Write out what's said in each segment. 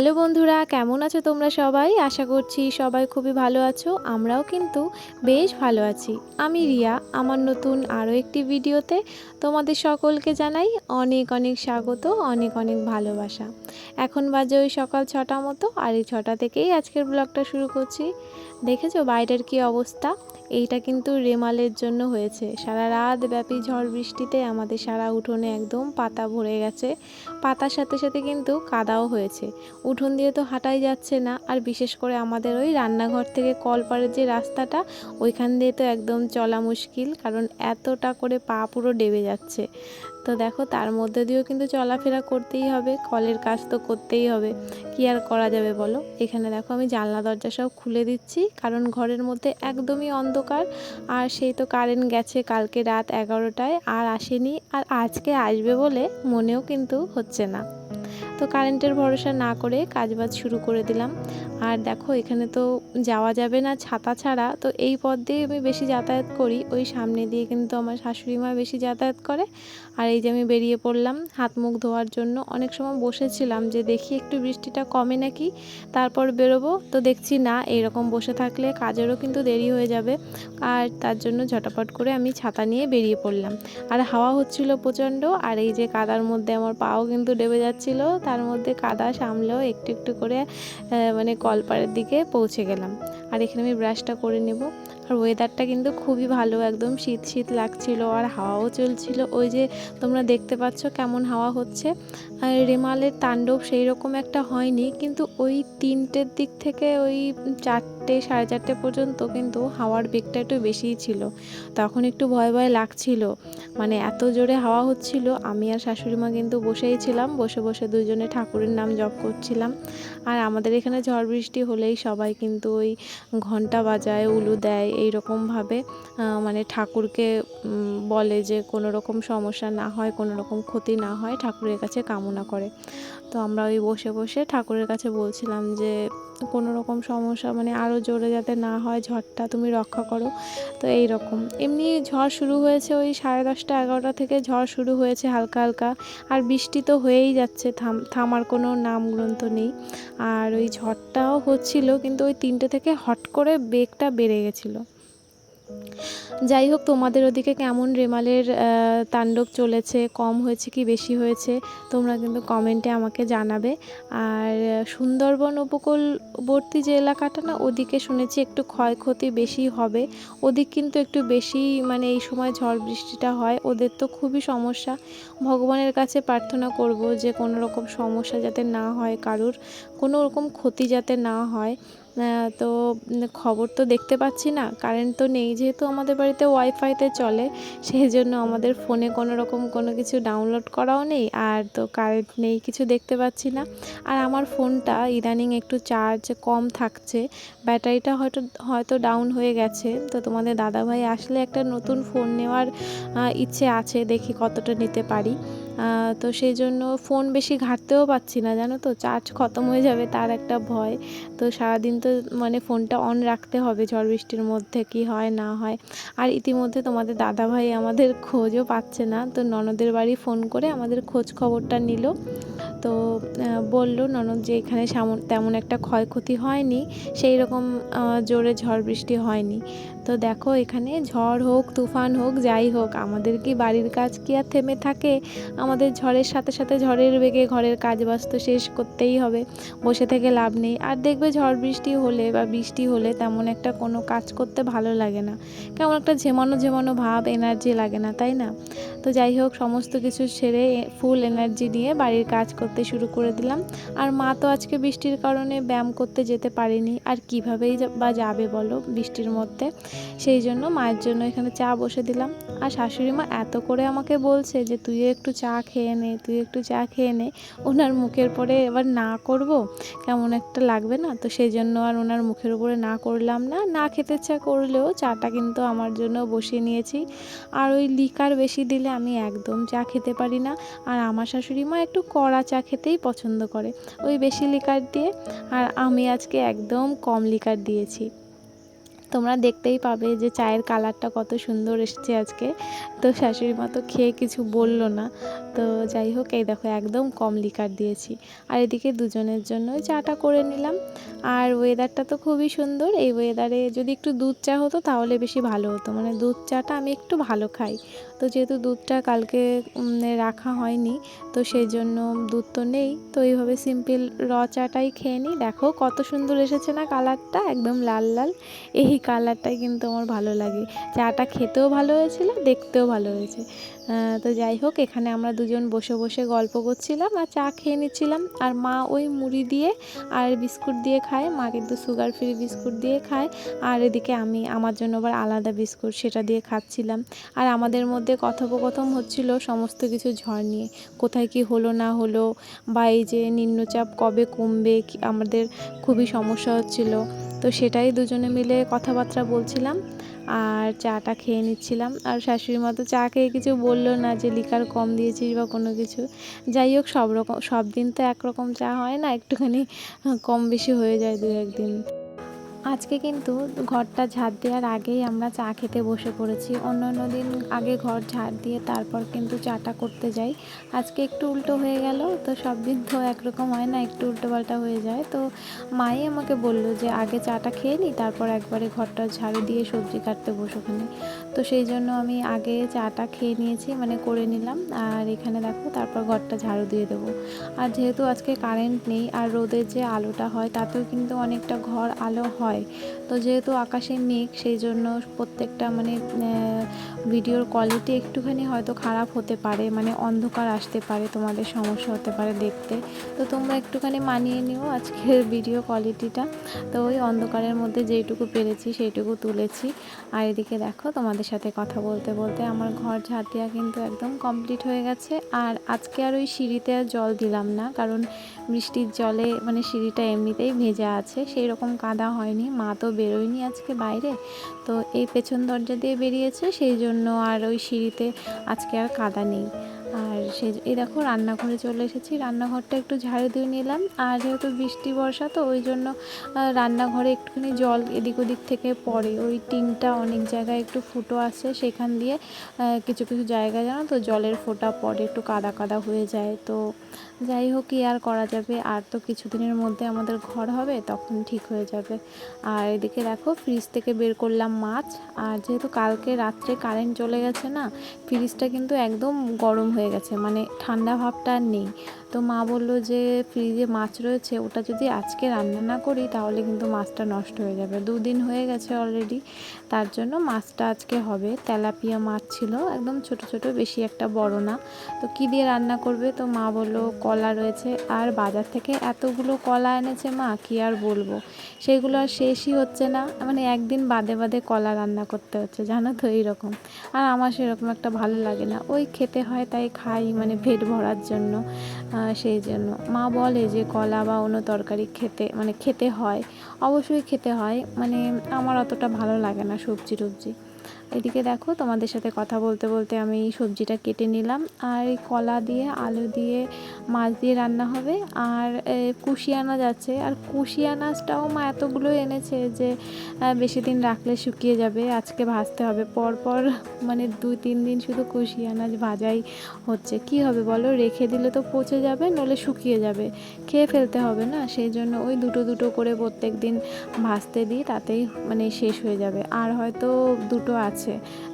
Hello বন্ধুরা, কেমন আছো তোমরা সবাই? আশা করছি সবাই খুবই ভালো আছো, আমরাও কিন্তু বেশ ভালো আছি। আমি রিয়া, আমার নতুন আরও একটি ভিডিওতে তোমাদের সকলকে জানাই অনেক অনেক স্বাগত, অনেক অনেক ভালোবাসা। এখন বাজে ওই সকাল ছটা মতো, আর এই ছটা থেকেই আজকের ব্লগটা শুরু করছি। দেখেছ বাইরের কি অবস্থা? এইটা কিন্তু রেমালের জন্য হয়েছে। সারা রাত ব্যাপী ঝড় বৃষ্টিতে আমাদের সারা উঠোনে একদম পাতা ভরে গেছে। পাতার সাথে সাথে কিন্তু কাদাও হয়েছে। উঠোন দিয়ে তো হাঁটাই যাচ্ছে না। আর বিশেষ করে আমাদের ওই রান্নাঘর থেকে কলপাড়ের যে রাস্তাটা, ওইখান দিয়ে তো একদম চলা মুশকিল। কারণ এতটা করে পা পুরো ডেবে যাচ্ছে। তো দেখো, তার মধ্যে দিয়েও কিন্তু চলাফেরা করতেই হবে, কলের কাজ তো করতেই হবে। কি আর করা যাবে বলো? এখানে দেখো, আমি জানলা দরজা সব খুলে দিচ্ছি, কারণ ঘরের মধ্যে একদমই অন্ধকার। আর সেই তো কারেন্ট গেছে কালকে রাত এগারোটায়, আর আসেনি, আর আজকে আসবে বলে মনেও কিন্তু হচ্ছে না। তো কারেন্টের ভরসা না করে কাজবাজ শুরু করে দিলাম। আর দেখো এখানে তো যাওয়া যাবে না ছাতা ছাড়া। তো এই পথ দিয়ে আমি বেশি যাতায়াত করি। ওই সামনে দিয়ে কিন্তু আমার শাশুড়ি মা বেশি যাতায়াত করে। আর এই যে আমি বেরিয়ে পড়লাম হাত মুখ ধোয়ার জন্য। অনেক সময় বসেছিলাম যে দেখি একটু বৃষ্টিটা কমে নাকি তারপর বেরোবো। তো দেখছি না এইরকম বসে থাকলে কাজেরও কিন্তু দেরি হয়ে যাবে। আর তার জন্য ঝটাপট করে আমি ছাতা নিয়ে বেরিয়ে পড়লাম। আর হাওয়া হচ্ছিল প্রচণ্ড আর এই যে কাদার মধ্যে আমার পাও কিন্তু ডেবে যাচ্ছিল। তার মধ্যে কাদা সামলেও একটু একটু করে মানে কলপাড়ের দিকে পৌঁছে গেলাম। আর এখানে আমি ব্রাশটা করে নেব। আর ওয়েদারটা কিন্তু খুবই ভালো, একদম শীত শীত লাগছিল আর হাওয়াও চলছিল। ওই যে তোমরা দেখতে পাচ্ছ কেমন হাওয়া হচ্ছে। আর রেমালের তাণ্ডব সেই রকম একটা হয়নি, কিন্তু ওই তিনটের দিক থেকে ওই চারটে সাড়ে চারটে পর্যন্ত কিন্তু হাওয়ার বেগটা একটু বেশিই ছিল। তখন একটু ভয় ভয় লাগছিল। মানে এত জোরে হাওয়া হচ্ছিল, আমি আর শাশুড়ি মা কিন্তু বসেই ছিলাম। বসে বসে দুজনে ঠাকুরের নাম জপ করছিলাম। আর আমাদের এখানে ঝড় বৃষ্টি হলেই সবাই কিন্তু ওই ঘণ্টা বাজায়, উলু দেয় এই রকমভাবে মানে ঠাকুরকে বলে যে কোনো রকম সমস্যা না হয়, কোনো রকম ক্ষতি না হয়, ঠাকুরের কাছে কামনা করে। তো আমরা ওই বসে বসে ঠাকুরের কাছে বলছিলাম যে কোনো রকম সমস্যা মানে আরও জোরে যাতে না হয়, ঝড়টা তুমি রক্ষা করো। তো এই রকম এমনি ঝড় শুরু হয়েছে ওই সাড়ে দশটা এগারোটা থেকে ঝড় শুরু হয়েছে হালকা হালকা। আর বৃষ্টি তো হয়েই যাচ্ছে, থাম, থামার কোনো নাম গ্রন্থ নেই। আর ওই ঝড়টাও হচ্ছিল, কিন্তু ওই তিনটে থেকে হট করে বেগটা বেড়ে গেছিল। যাই হোক তোমাদের ওদিকে কেমন রেমালের তাণ্ডব চলেছে? কম হয়েছে কি বেশি হয়েছে? তোমরা কিন্তু কমেন্টে আমাকে জানাবে। আর সুন্দরবন উপকূলবর্তী যে এলাকাটা না, ওদিকে শুনেছি একটু ক্ষয়ক্ষতি বেশি হবে। ওদিক কিন্তু একটু বেশি মানে এই সময় ঝড় বৃষ্টিটা হয়। ওদের তো খুবই সমস্যা। ভগবানের কাছে প্রার্থনা করব যে কোনো রকম সমস্যা যাতে না হয়, কারুর কোনো রকম ক্ষতি যাতে না হয়। তো খবর তো দেখতে পাচ্ছি না। কারেন্ট তো নেই, যেহেতু আমাদের বাড়িতে ওয়াইফাইতে চলে সেই জন্য আমাদের ফোনে কোনো রকম কোনো কিছু ডাউনলোড করাও নেই, আর তো কারেন্ট নেই, কিছু দেখতে পাচ্ছি না। আর আমার ফোনটা ইদানিং একটু চার্জ কম থাকছে ব্যাটারিটা হয়তো হয়তো ডাউন হয়ে গেছে। তো তোমাদের দাদাভাই আসলে একটা নতুন ফোন নেওয়ার ইচ্ছে আছে, দেখি কতটা নিতে পারি। তো সেই জন্য ফোন বেশি ঘাটতেও পাচ্ছি না, জানো তো? চার্জ খতম হয়ে যাবে তার একটা ভয়। তো সারাদিন তো মানে ফোনটা অন রাখতে হবে, ঝড় বৃষ্টির মধ্যে কি হয়, না হয়। আর ইতিমধ্যে তোমাদের দাদাভাই আমাদের খোঁজও পাচ্ছে না, তো ননদের বাড়ি ফোন করে আমাদের খোঁজ খবরটা নিল। তো বলল ননদ যে এখানে তেমন একটা ক্ষয়ক্ষতি হয়নি, সেই রকম জোরে ঝড় বৃষ্টি হয়নি। তো দেখো, এখানে ঝড় হোক, তুফান হোক, যাই হোক, আমাদের কি বাড়ির কাজ কি আর থেমে থাকে? আমাদের ঝড়ের সাথে সাথে ঝড়ের বেগে ঘরের কাজ বাস্ত শেষ করতেই হবে, বসে থেকে লাভ নেই। আর দেখবে ঝড় বৃষ্টি হলে বা বৃষ্টি হলে তেমন একটা কোনো কাজ করতে ভালো লাগে না। কেমন একটা ঝেমানো ঝেমানো ভাব এনার্জি লাগে না, তাই না? তো যাই হোক, সমস্ত কিছু ছেড়ে ফুল এনার্জি নিয়ে বাড়ির কাজ করতে শুরু করে দিলাম। আর মা তো আজকে বৃষ্টির কারণে ব্যায়াম করতে যেতে পারেনি, আর কীভাবেই বা যাবে বলো বৃষ্টির মধ্যে? সেই জন্য মায়ের জন্য এখানে চা বসে দিলাম। আর শাশুড়ি মা এত করে আমাকে বলছে যে, তুইও একটু চা খেয়ে নে তুই একটু চা খেয়ে নে। ওনার মুখের পরে এবার না করব কেমন একটা লাগবে না। তো সেই জন্য আর ওনার মুখের উপরে না করলাম না। না খেতে চা করলেও চাটা কিন্তু আমার জন্য বসিয়ে নিয়েছি। আর ওই লিকার বেশি দিলে আমি একদম চা খেতে পারি না। আর আমার শাশুড়ি মা একটু কড়া চা খেতেই পছন্দ করে। ওই বেশি লিকার দিয়ে। আর আমি আজকে একদম কম লিকার দিয়েছি। তোমরা দেখতেই পাবে যে চায়ের কালারটা কত সুন্দর এসেছে আজকে। তো শাশুড়ি মা তো খেয়ে কিছু বলল না। তো যাই হোক, এই দেখো একদম কম লিকার দিয়েছি। আর এদিকে দুজনের জন্যই চাটা করে নিলাম। আর ওয়েদারটা তো খুবই সুন্দর। এই ওয়েদারে যদি একটু দুধ চা হতো তাহলে বেশি ভালো হতো। মানে দুধ চাটা আমি একটু ভালো খাই। তো যেহেতু দুধটা কালকে রাখা হয়নি, তো সেই জন্য দুধ তো নেই। তো এইভাবে সিম্পল র চাটাই খেয়ে নিই। দেখো কত সুন্দর এসেছে না কালারটা। একদম লাল লাল। এই কালারটাই কিন্তু আমার ভালো লাগে। চাটা খেতেও ভালো হয়েছিল, দেখতেও ভালো হয়েছে। তো যাই হোক, এখানে আমরা দুজন বসে বসে গল্প করছিলাম আর চা খেয়ে নিচ্ছিলাম। আর মা ওই মুড়ি দিয়ে আর বিস্কুট দিয়ে খায়, মা কিন্তু সুগার ফ্রি বিস্কুট দিয়ে খায়। আর এদিকে আমি আমার জন্য আবার আলাদা বিস্কুট সেটা দিয়ে খাচ্ছিলাম। আর আমাদের মধ্যে কথোপকথন হচ্ছিল সমস্ত কিছু ঝড় নিয়ে, কোথায় কি হলো না হলো বা এই যে নিম্নচাপ কবে কমবে আমাদের খুবই সমস্যা হচ্ছিল। তো সেটাই দুজনে মিলে কথাবার্তা বলছিলাম আর চাটা খেয়ে নিচ্ছিলাম। আর শাশুড়ি মতো চা খেয়ে কিছু বলল না যে লিকার কম দিয়েছিস বা কোনো কিছু। যাই হোক, সব রকম, সব দিন তো একরকম চা হয় না, একটুখানি কম বেশি হয়ে যায় দু একদিন আজকে কিন্তু ঘরটা ঝাড় দেওয়ার আগেই আমরা চা খেতে বসে পড়েছি। অন্য অন্য দিন আগে ঘর ঝাড় দিয়ে তারপর কিন্তু চাটা করতে যাই। আজকে একটু উল্টো হয়ে গেল, তো সব দিন তো একরকম হয় না, একটু উল্টো পাল্টা হয়ে যায়। তো মাই আমাকে বলল যে, আগে চাটা খেয়ে নিই তারপর একবারে ঘরটা ঝাড়ু দিয়ে সবজি কাটতে বসোখানে তো সেই জন্য আমি আগে চাটা খেয়ে নিয়েছি মানে করে নিলাম। আর এখানে দেখো, তারপর ঘরটা ঝাড়ু দিয়ে দেবো। আর যেহেতু আজকে কারেন্ট নেই, আর রোদের যে আলোটা হয়, তাতেও কিন্তু অনেকটা ঘর আলো হয়। তো যেহেতু আকাশে মেঘ, সেই জন্য প্রত্যেকটা মানে ভিডিওর কোয়ালিটি একটুখানি হয়তো খারাপ হতে পারে মানে অন্ধকার আসতে পারে, তোমাদের সমস্যা হতে পারে দেখতে। তো তোমরা একটুখানি মানিয়ে নিও আজকের ভিডিও কোয়ালিটিটা তো ওই অন্ধকারের মধ্যে যেইটুকু পেরেছি, সেইটুকু তুলেছি। আর এদিকে দেখো, তোমাদের সাথে কথা বলতে বলতে আমার ঘর ঝাঁটিয়া কিন্তু একদম কমপ্লিট হয়ে গেছে। আর আজকে আর ওই সিঁড়িতে আর জল দিলাম না, কারণ বৃষ্টির জলে মানে সিঁড়িটা এমনিতেই ভেজা আছে সেই রকম কাদা হয়নি, মা তো বেরোয়নি আজকে বাইরে। তো এই পেছন দরজা দিয়ে বেরিয়েছে, সেই জন্য আর ওই সিঁড়িতে আজকে আর কাদা নেই। সে এই দেখো রান্নাঘরে চলে এসেছি। রান্নাঘরটা একটু ঝাড়ু দিয়ে নিলাম। আর যেহেতু বৃষ্টি, বর্ষা, তো ওই জন্য রান্নাঘরে একটুখানি জল এদিক ওদিক থেকে পড়ে। ওই টিনটা অনেক জায়গায় একটু ফুটো আসে সেখান দিয়ে কিছু কিছু জায়গা জানো তো, জলের ফোঁটা পড়ে, একটু কাদা কাদা হয়ে যায়। তো যাই হোক, কি আর করা যাবে? আর তো কিছুদিনের মধ্যে আমাদের ঘর হবে, তখন ঠিক হয়ে যাবে। আর এদিকে দেখো ফ্রিজ থেকে বের করলাম মাছ। আর যেহেতু কালকে রাত্রে কারেন্ট চলে গেছে না ফ্রিজটা কিন্তু একদম গরম হয়ে গেছে মানে ঠান্ডা ভাবটা আর নেই। তো মা বলল যে, ফ্রিজে মাছ রয়েছে, ওটা যদি আজকে রান্না না করি, তাহলে কিন্তু মাছটা নষ্ট হয়ে যাবে। দুদিন হয়ে গেছে অলরেডি তার জন্য মাছটা আজকে হবে। তেলাপিয়া মাছ ছিল, একদম ছোট ছোট, বেশি একটা বড় না। তো কী দিয়ে রান্না করবে? তো মা বলল, কলা রয়েছে। আর বাজার থেকে এতগুলো কলা এনেছে মা, কি আর বলব? সেগুলো আর শেষই হচ্ছে না। মানে একদিন বাদে বাদে কলা রান্না করতে হচ্ছে, জানো তো, এইরকম। আর আমার সেরকম একটা ভালো লাগে না। ওই খেতে হয়, তাই খাই মানে পেট ভরার জন্য। সেই জন্য। মা বলে যে কলা বা অন্য তরকারি খেতে মানে খেতে হয়, অবশ্যই খেতে হয়। মানে আমার অতটা ভালো লাগে না সবজি টবজি এদিকে দেখো তোমাদের সাথে কথা বলতে বলতে আমি সবজিটা কেটে নিলাম। আর এই কলা দিয়ে আলু দিয়ে মাছ দিয়ে রান্না হবে। আর এ, কুশি আনাজ আছে আর কুশি আনাজটাও মা এতগুলো এনেছে যে বেশি দিন রাখলে শুকিয়ে যাবে। আজকে ভাজতে হবে। পরপর মানে দুই তিন দিন শুধু কুশি আনাজ ভাজাই হচ্ছে। কি হবে বলো? রেখে দিলে তো পচে যাবে নলে শুকিয়ে যাবে। খেয়ে ফেলতে হবে না? সেই জন্য ওই দুটো দুটো করে প্রত্যেক দিন ভাজতে দিই তাতেই মানে শেষ হয়ে যাবে। আর হয়তো দুটো আছে।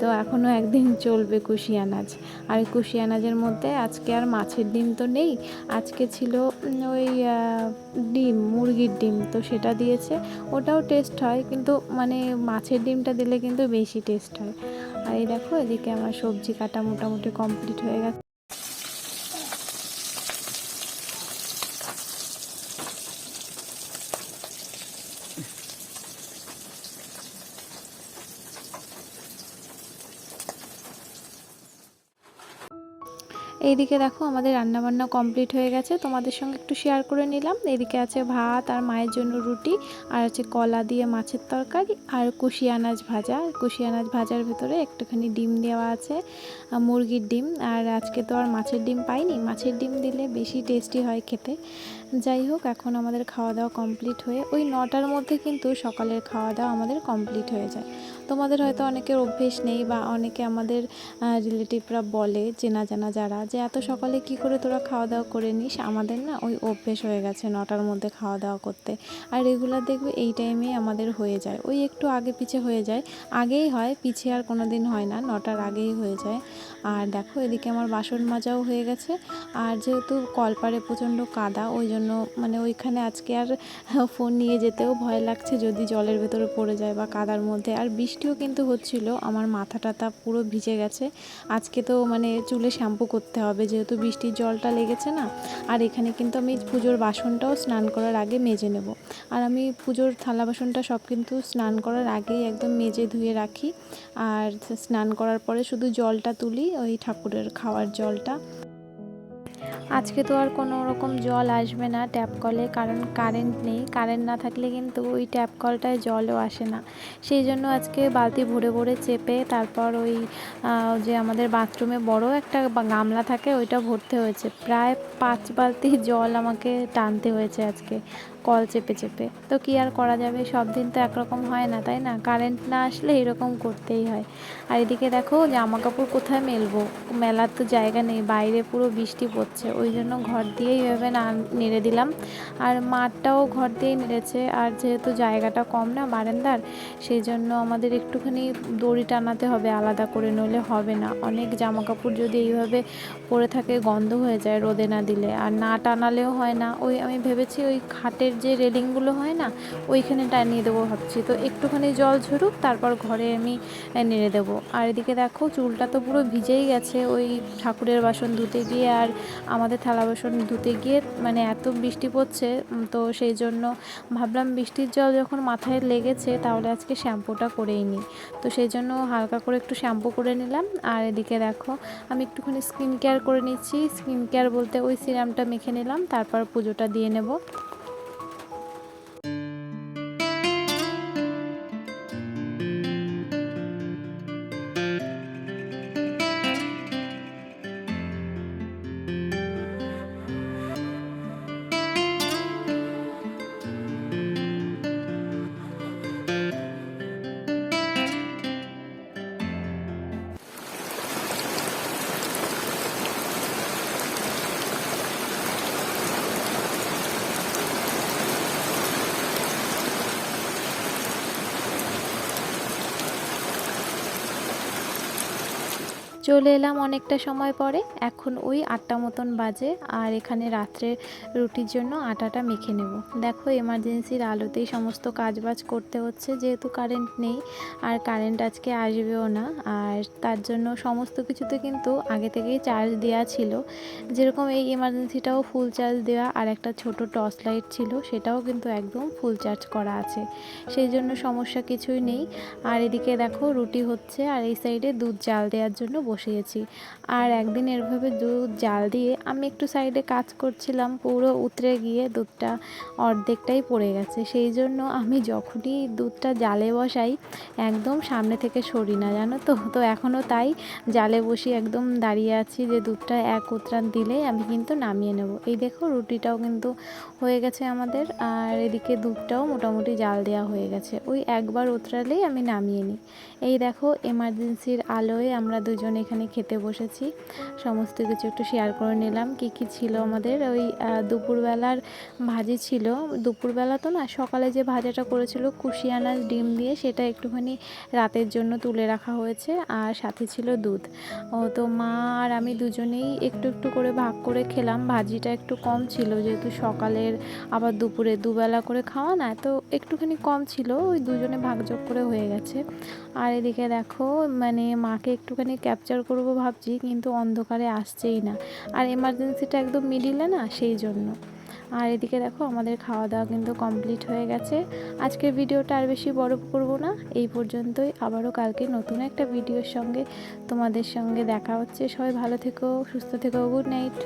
তো এখনও একদিন চলবে কুশি আনাজ আর কুশি আনাজের মধ্যে আজকে আর মাছের ডিম তো নেই। আজকে ছিল ওই ডিম, মুরগির ডিম। তো সেটা দিয়েছে। ওটাও টেস্ট হয়, কিন্তু মানে মাছের ডিমটা দিলে কিন্তু বেশি টেস্ট হয়। আর এই দেখো, এদিকে আমার সবজি কাটা মোটামুটি কমপ্লিট হয়ে গেছে। এইদিকে দেখো আমাদের রান্নাবান্না কমপ্লিট হয়ে গেছে। তোমাদের সঙ্গে একটু শেয়ার করে নিলাম। এদিকে আছে ভাত আর মায়ের জন্য রুটি আর আছে কলা দিয়ে মাছের তরকারি আর কুশি আনাজ ভাজা। কুশি আনাজ ভাজার ভেতরে একটুখানি ডিম দেওয়া আছে মুরগির ডিম। আর আজকে তো আর মাছের ডিম পাইনি। মাছের ডিম দিলে বেশি টেস্টি হয় খেতে। যাই হোক, এখন আমাদের খাওয়া দাওয়া কমপ্লিট হয়ে, ওই নটার মধ্যে কিন্তু সকালের খাওয়া দাওয়া আমাদের কমপ্লিট হয়ে যায়। তোমাদের হয়তো অনেকের অভ্যেস নেই বা অনেকে আমাদের রিলেটিভরা বলে চেনা জানা যারা, যে এত সকালে কি করে তোরা খাওয়া দাওয়া করে নিস? আমাদের না ওই অভ্যেস হয়ে গেছে নটার মধ্যে খাওয়া দাওয়া করতে। আর রেগুলার দেখবে এই টাইমে আমাদের হয়ে যায়। ওই একটু আগে পিছে হয়ে যায়। আগেই হয়, পিছে আর কোনো দিন হয় না, নটার আগেই হয়ে যায়। আর দেখো, এদিকে আমার বাসন মাজাও হয়ে গেছে। আর যেহেতু কলপারে প্রচণ্ড কাদা, ওই জন্য মানে ওইখানে আজকে আর ফোন নিয়ে যেতেও ভয় লাগছে যদি জলের ভেতরে পড়ে যায় বা কাদার মধ্যে। আর বৃষ্টিও কিন্তু হচ্ছিল, আমার মাথা টাথা পুরো ভিজে গেছে। আজকে তো মানে চুলে শ্যাম্পু করতে হবে, যেহেতু বৃষ্টির জলটা লেগেছে না। আর এখানে কিন্তু আমি পুজোর বাসনটাও স্নান করার আগে মেজে নেব। আর আমি পুজোর থালা বাসনটা সব কিন্তু স্নান করার আগেই একদম মেজে ধুয়ে রাখি। আর স্নান করার পরে শুধু জলটা তুলি, ওই ঠাকুরের খাওয়ার জলটা। আজকে তো আর কোনো রকম জল আসবে না ট্যাপ কলে কারণ কারেন্ট নেই। কারেন্ট না থাকলে কিন্তু ওই ট্যাপ কলটায় জলও আসে না। সেই জন্য আজকে বালতি ভরে ভরে চেপে তারপর ওই যে আমাদের বাথরুমে বড় একটা গামলা থাকে, ওইটা ভরতে হয়েছে। প্রায় পাঁচ বালতি জল আমাকে টানতে হয়েছে আজকে। কল চেপে চেপে। তো কি আর করা যাবে? সব দিন তো একরকম হয় না, তাই না? কারেন্ট না আসলে এরকম করতেই হয়। আর এদিকে দেখো জামা কাপড় কোথায় মেলবো? মেলার তো জায়গা নেই, বাইরে পুরো বৃষ্টি পড়ছে। ওই জন্য ঘর দিয়েই ভেবে না নেড়ে দিলাম। আর মাঠটাও ঘর দিয়েই নেড়েছে। আর যেহেতু জায়গাটা কম না বারান্দার, সেই জন্য আমাদের একটুখানি দড়ি টানাতে হবে আলাদা করে, নইলে হবে না। অনেক জামা কাপড় যদি এইভাবে পরে থাকে গন্ধ হয়ে যায় রোদে না দিলে। আর না টানালেও হয় না। ওই আমি ভেবেছি ওই খাটের যে রেলিংগুলো হয় না, ওইখানে টানিয়ে দেবো ভাবছি। তো একটুখানি জল ঝরুক, তারপর ঘরে আমি নেড়ে দেবো। আর এদিকে দেখো, চুলটা তো পুরো ভিজেই গেছে। ওই ঠাকুরের বাসন ধুতে গিয়ে আর আমাদের থালা বাসন ধুতে গিয়ে মানে এত বৃষ্টি পড়ছে তো সেই জন্য ভাবলাম বৃষ্টির জল যখন মাথায় লেগেছে, তাহলে আজকে শ্যাম্পুটা করেই নিই। তো সেই জন্য হালকা করে একটু শ্যাম্পু করে নিলাম। আর এদিকে দেখো, আমি একটুখানি স্কিন কেয়ার করে নিচ্ছি। স্কিন কেয়ার বলতে ওই সিরামটা মেখে নিলাম, তারপর পুজোটা দিয়ে নেব। চলে এলাম অনেকটা সময় পরে। এখন ওই আটটা মতন বাজে আর এখানে রাত্রের রুটির জন্য আটাটা মেখে নেব। দেখো এমার্জেন্সির আলোতেই সমস্ত কাজবাজ করতে হচ্ছে, যেহেতু কারেন্ট নেই আর কারেন্ট আজকে আসবেও না। আর তার জন্য সমস্ত কিছুতে কিন্তু আগে থেকেই চার্জ দেওয়া ছিল। যেরকম এই এমার্জেন্সিটাও ফুল চার্জ দেওয়া আর একটা ছোট টর্চ লাইট ছিল, সেটাও কিন্তু একদম ফুল চার্জ করা আছে। সেই জন্য সমস্যা কিছুই নেই। আর এদিকে দেখো রুটি হচ্ছে আর এই সাইডে দুধ জাল দেওয়ার জন্য বসিয়েছি। আর একদিন এরভাবে দুধ, জাল দিয়ে আমি একটু সাইডে কাজ করছিলাম, পুরো উতরে গিয়ে দুধটা অর্ধেকটাই পড়ে গেছে। সেই জন্য আমি যখনই দুধটা জালে বসাই, একদম সামনে থেকে সরি না, জানো তো? তো এখনও তাই জালে বসি একদম দাঁড়িয়ে আছি যে দুধটা এক উতরান দিলেই আমি কিন্তু নামিয়ে নেব। এই দেখো রুটিটাও কিন্তু হয়ে গেছে আমাদের, আর এদিকে দুধটাও মোটামুটি জাল দেওয়া হয়ে গেছে। ওই একবার উতরালেই আমি নামিয়ে নিই। এই দেখো এমার্জেন্সির আলোয় আমরা দুজন এখানে খেতে বসেছি। সমস্ত কিছু একটু শেয়ার করে নিলাম। কি কি ছিল আমাদের? ওই দুপুরবেলার ভাজি ছিল। দুপুরবেলা তো না, সকালে যে ভাজাটা করেছিল কুশিয়ানা ডিম দিয়ে সেটা একটুখানি রাতের জন্য তুলে রাখা হয়েছে, আর সাথে ছিল দুধ। ও, তো মা আর আমি দুজনেই একটু একটু করে ভাগ করে খেলাম। ভাজিটা একটু কম ছিল, যেহেতু সকালের আবার দুপুরে দুবেলা করে খাওয়া না, তো একটুখানি কম ছিল। ওই দুজনে ভাগযোগ করে হয়ে গেছে। আর এদিকে দেখো মানে মাকে একটুখানি ক্যাপচার করব ভাবছি, কিন্তু অন্ধকারে আসছেই না। আর এমার্জেন্সিটা একদম মিডিলে না, সেই জন্য। আর এদিকে দেখো, আমাদের খাওয়া দাওয়া কিন্তু কমপ্লিট হয়ে গেছে। আজকের ভিডিওটা আর বেশি বড় করব না। এই পর্যন্তই। আবারও কালকে নতুন একটা ভিডিওর সঙ্গে তোমাদের সঙ্গে দেখা হচ্ছে। সবাই ভালো থেকো, সুস্থ থেকো গুড নাইট